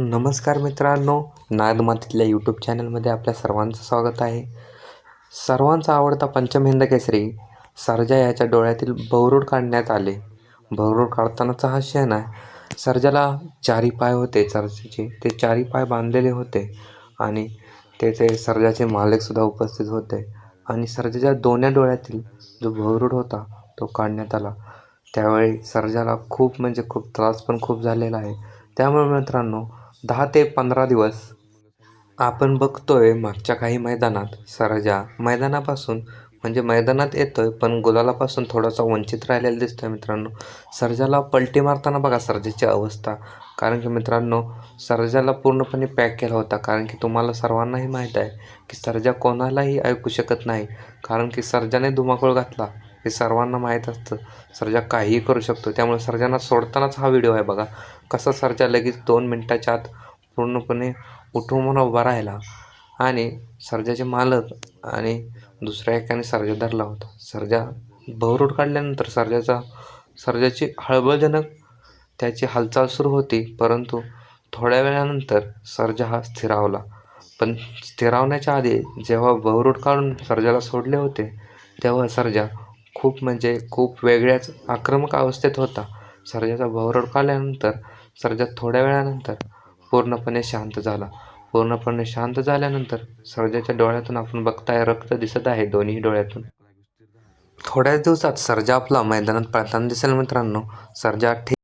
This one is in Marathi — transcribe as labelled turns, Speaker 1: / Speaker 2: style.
Speaker 1: नमस्कार मित्रांनो नागमातीतल्या यूट्यूब चॅनलमध्ये आपल्या सर्वांचं स्वागत आहे. सर्वांचा आवडता पंचमहिंद केसरी सर्जा याच्या डोळ्यातील बहुरूड काढण्यात आले. बहुरूड काढतानाचा हा क्षण आहे सरजाला चारी पाय होते सरजेचे ते चारी पाय बांधलेले होते आणि तेथे सर्जाचे मालकसुद्धा उपस्थित होते आणि सर्जाच्या दोन्ही डोळ्यातील जो बहुरूड होता तो काढण्यात आला. त्यावेळी सर्जाला खूप म्हणजे खूप त्रास पण खूप झालेला आहे. त्यामुळे मित्रांनो दहा ते पंधरा दिवस. आपण बघतोय मागच्या काही मैदानात सर्जा मैदानापासून म्हणजे मैदानात येतोय पण गुलालापासून थोडासा वंचित राहिलेला दिसतोय मित्रांनो. सर्जाला पलटी मारताना बघा सर्जाची अवस्था. कारण की मित्रांनो सर्जाला पूर्णपणे पॅक केला होता. कारण की तुम्हाला सर्वांनाही माहीत आहे की सर्जा कोणालाही ऐकू शकत नाही. कारण की सर्जाने धुमाकूळ घातला. हे सर्वांना माहीत असतं. सर्जा काहीही करू शकतो. त्यामुळे सर्जांना सोडतानाच हा व्हिडिओ आहे बघा. कसा सर्जा लगेच दोन मिनटाच्या आत पूर्णपणे उठून म्हणून उभा राहिला आणि सर्जाचे मालक आणि दुसऱ्या एकाने सर्जा धरला होता. सर्जा बहुरूड काढल्यानंतर सर्जाचा सर्जाची हळबळजनक त्याची हालचाल सुरू होती. परंतु थोड्या वेळानंतर सर्जा हा स्थिरावला. पण स्थिरावण्याच्या आधी जेव्हा बहुरूड काढून सर्जाला सोडले होते तेव्हा सर्जा खूप म्हणजे खूप वेगळ्याच आक्रमक अवस्थेत होता. सर्जाचा बहुरूड काढल्यानंतर सर्जा थोड्या वेळानंतर पूर्णपणे शांत झाला. पूर्णपणे शांत झाल्यानंतर सर्जाच्या डोळ्यातून आपण बघताय रक्त दिसत आहे दोन्ही डोळ्यातून. थोड्याच दिवसात सर्जा आपला मैदानात पळताना दिसेल मित्रांनो. सर्जा ठीक